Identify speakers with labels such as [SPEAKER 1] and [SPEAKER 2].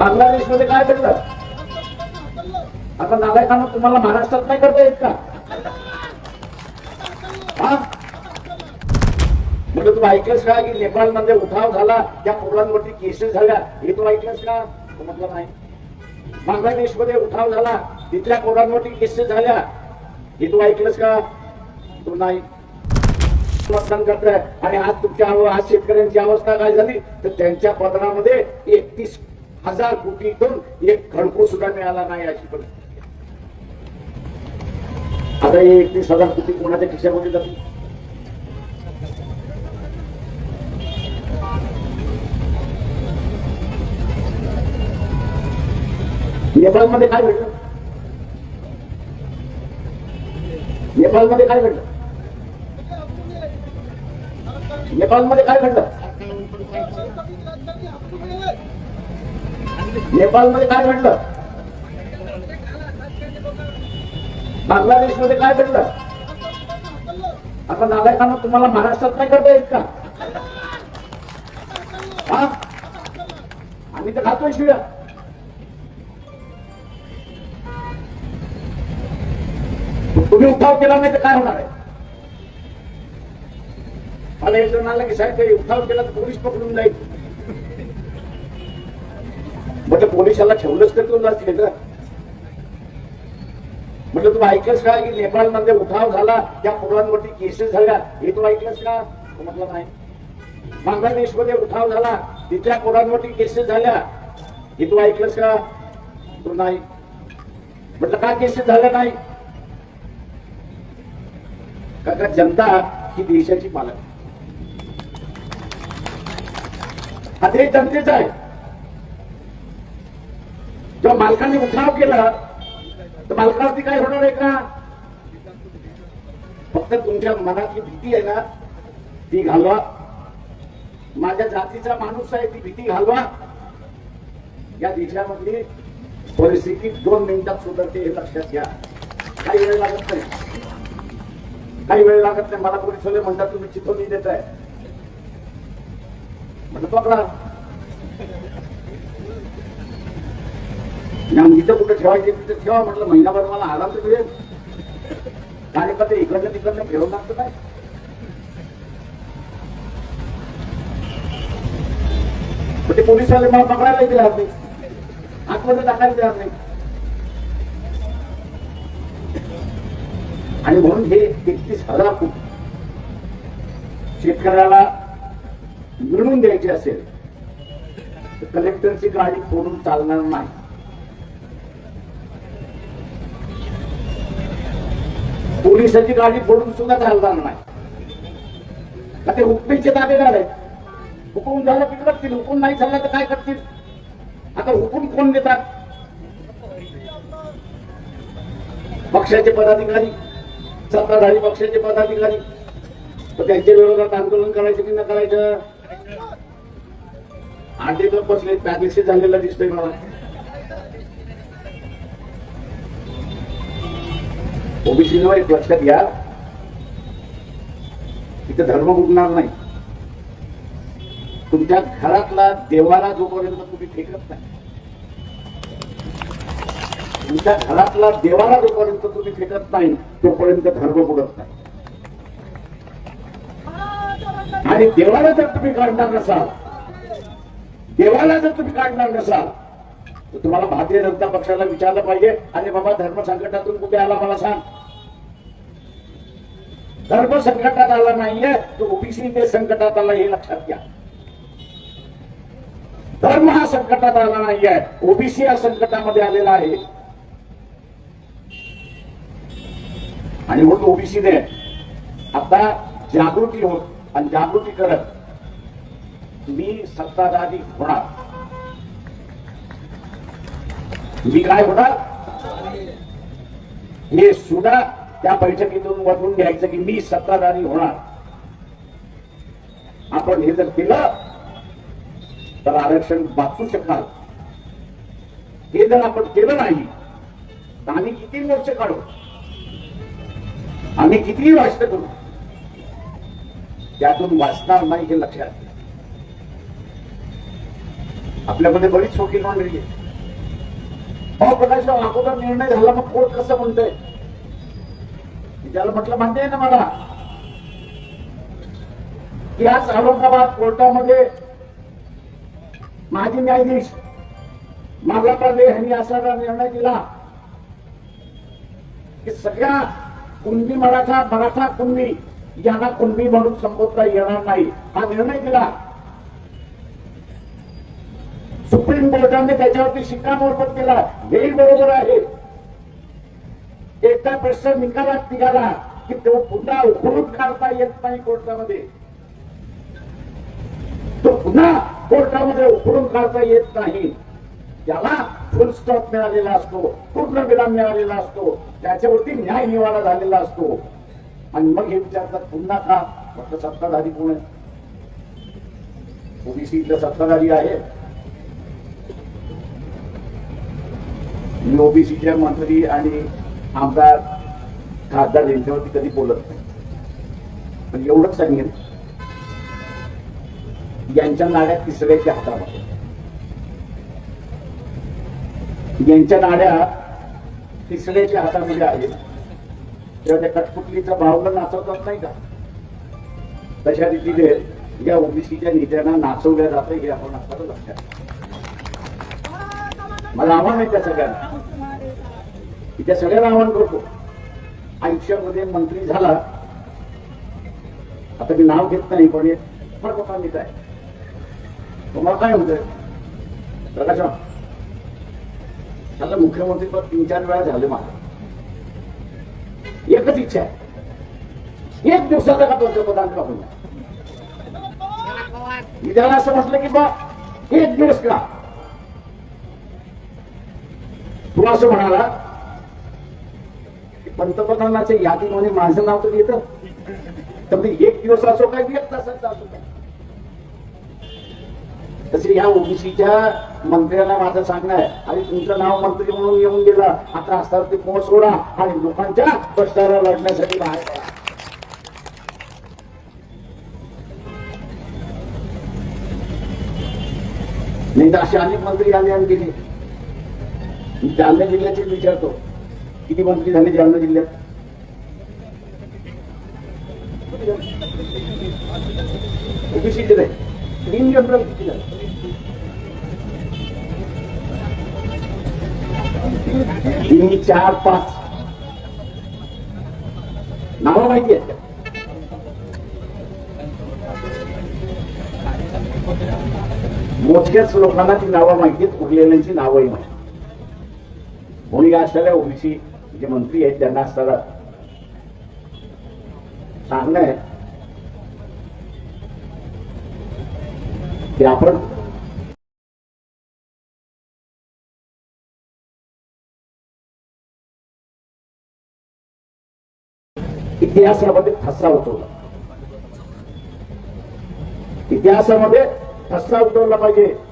[SPEAKER 1] बांगलादेशमध्ये काय घडलं? आता नागरिकांना तुम्हाला महाराष्ट्रात नाही करता येत का? हा? म्हणजे तू ऐकलंस का की नेपाळमध्ये उठाव झाला त्या मुलांवरती केसेस झाल्या? हे तू ऐकलंस का? म्हटलं नाही. बांगलादेशमध्ये उठाव झाला तिथल्या कोरांवरती केसेस झाल्या. हे तू ऐकलंस का? तू नाही. मतदान करताय. आणि आज तुमच्या आज शेतकऱ्यांची अवस्था काय झाली? तर त्यांच्या पदरामध्ये एकतीस हजार कोटीतून एक खडकू सुद्धा मिळाला नाही अशी पण आता हे एकतीस हजार कोटी कोणाच्या खिशामध्ये जातील? नेपाळमध्ये काय घडलं? नेपाळमध्ये काय घडलं? नेपाळमध्ये काय घडलं? नेपाळमध्ये काय घडलं? बांगलादेशमध्ये काय घडलं? आता नालायकांना तुम्हाला महाराष्ट्रात नाही करता येत का? हा? आम्ही तर खातोय शिव्या. तुम्ही उठाव केला नाही तर काय होणार आहे? मला एक जण आला की साहेब काही उठाव केला तर पोलीस पकडून जाईल. म्हटलं पोलिसाला ठेवलंच तर तुला का म्हटलं तू ऐकलंस का? की नेपाळमध्ये उठाव झाला त्या मुलांवरती केसेस झाल्या. हे तू ऐकलंस का? म्हटलं नाही. बांगलादेशमध्ये उठाव झाला तिथल्या मुलांवरती केसेस झाल्या. हे तू ऐकलंस का? तू नाही. म्हटलं का केसेस झाल्या नाही? का जनता ही देशाची पालक हा देश जनतेचा आहे. किंवा मालकाने उठाव केला तर मालकावरती काय होणार आहे का? फक्त तुमच्या मनातली भीती आहे ना ती घालवा. माझ्या जातीचा माणूस आहे ती भीती घालवा. या देशामधली परिस्थिती दोन मिनिटात सुधारते हे लक्षात घ्या. काही वेळ लागत नाही. काही वेळ लागत नाही. मला पोलीस वाले म्हणतात तुम्ही चिथोली देत आहे. म्हटलं पकडा. या इथं कुठं ठेवायचे तिथं ठेवा म्हटलं महिनाभर मला आराम तर मिळेल कार्यकर्ते इकडनं तिकडनं फिरवून लागतं काय? ते पोलीस आले मला पकडायला तयार नाही. आतमध्ये टाकायला तयार नाही. आणि म्हणून हे एकतीस हजार कोटी शेतकऱ्याला मिळवून द्यायचे असेल तर कलेक्टरची गाडी फोडून चालणार नाही. पोलिसाची गाडी फोडून सुद्धा चालणार नाही. ते हुकमीचे दावेदार आहेत? हुकूम झालं की करतील हुकूम नाही झाला तर काय करतील? आता हुकूम कोण देतात? पक्षाचे पदाधिकारी सत्ताधारी पक्षाचे पदाधिकारी. तर त्यांच्या विरोधात आंदोलन करायचं की न करायचं? आठ दिवस बसले पॅरिस झालेला दिसतोय मला. ओबीसी एक लक्षात घ्या. तिथे धर्म बुडणार नाही. तुमच्या घरातला देवाला जोपर्यंत तुम्ही फेकत नाही तुमच्या घरातला देवाला जोपर्यंत तुम्ही फेकत नाही तोपर्यंत धर्म बुडत नाही. आणि देवाला जर तुम्ही काढणार नसाल देवाला जर तुम्ही काढणार नसाल तर तुम्हाला भारतीय जनता पक्षाला विचारलं पाहिजे. आणि बाबा धर्म संकटातून कुठे आला मला सांग. धर्म संकटात आला नाहीये तो ओबीसी ते संकटात आला हे लक्षात घ्या. धर्म हा संकटात आला नाहीये ओबीसी या संकटामध्ये आलेला आहे. आणि म्हणून ओबीसीने आता जागृती होत आणि जागृती करत मी सत्ताधारी होणार. मी काय होणार हे सुद्धा त्या बैठकीतून बदलून घ्यायचं की मी सत्ताधारी होणार. आपण हे जर केलं तर आरक्षण वाचू शकाल हे जर आपण केलं नाही तर आम्ही किती मोर्चे काढू? आम्ही कितीही वाचत करू? त्यातून वाचणार नाही हे लक्षात. आपल्यामध्ये बरीच वकील मंडळी आहे भाऊ प्रकाशराव अगोदर निर्णय झाला मग कोर्ट कसं म्हणतोय? त्याला म्हटलं मान्य आहे ना मला? की आज औरंगाबाद कोर्टामध्ये माजी न्यायाधीश मागला पार्ले यांनी असा निर्णय दिला की सगळ्या कुणबी मराठा मराठा कुणबी यांना कुणबी म्हणून संबोधता येणार नाही हा निर्णय दिला. कोर्टाने त्याच्यावरती शिक्कामोर्तब केला. हेही बरोबर आहे. एकदा प्रश्न निकालात निघाला की तो पुन्हा उघडून काढता येत नाही कोर्टामध्ये. तो पुन्हा कोर्टामध्ये उघडून काढता येत नाही. त्याला फुल स्टॉप मिळालेला असतो. पूर्ण विराम मिळालेला असतो. त्याच्यावरती न्याय निवाडा झालेला असतो. आणि मग हे विचारतात पुन्हा का? फक्त सत्ताधारी कोण आहे ओबीसी इथलं सत्ताधारी आहे. मी ओबीसीच्या मंत्री आणि आमदार खासदार यांच्यावरती कधी बोलत नाही. पण एवढंच सांगेन यांच्या नाड्या तिसऱ्याच्या हातामध्ये. यांच्या नाड्या तिसऱ्याच्या हातामध्ये आहेत. तेव्हा त्या कठपुतलीचा भावना नाचवतात नाही का? तशा रीतीने या ओबीसीच्या नेत्यांना नाचवल्या जातं हे आपण आता लक्षात मला आव्हान आहे त्या सगळ्यांना. मी त्या सगळ्यांना आव्हान करतो. आयुष्यामध्ये मंत्री झाला. आता मी नाव घेत नाही पण एक फार मोठा नेता आहे. तुम्हाला काय होत प्रकाश त्याला मुख्यमंत्री पद तीन चार वेळा झाले मला. एकच इच्छा आहे. एक दिवसाचा का पंतप्रधान का होईना मी त्याला असं म्हटलं की बा एक दिवस का? तू असं म्हणाला पंतप्रधानाच्या यादीमध्ये माझं नाव तर येतं? तर मी एक दिवस असो काय एक तासाचा असो काय? तसे या ओबीसीच्या मंत्र्यांना माझं सांगणं आहे. आणि तुमचं नाव मंत्री म्हणून येऊन गेला. आता असतात ते पोहोच सोडा? आणि लोकांच्या कष्टाला लढण्यासाठी बाहेर पडा. नाही तर असे अनेक मंत्री आले आणि गेले. जालना जिल्ह्याचे विचारतो किती मंत्री झाले जालना जिल्ह्यात ओबीसीचे नाही तीन जनरल किती झाले तीन चार पाच नावं माहिती आहेत का? मोजक्याच लोकांना ती नावं माहिती आहेत उरलेल्यांची नावंही माहिती भूमिका असलेल्या ओबीसी? जे मंत्री आहेत त्यांना असताना सांगणं आहे. की आपण इतिहासामध्ये ठस्सा उठवला. इतिहासामध्ये ठस्सा उठवला पाहिजे.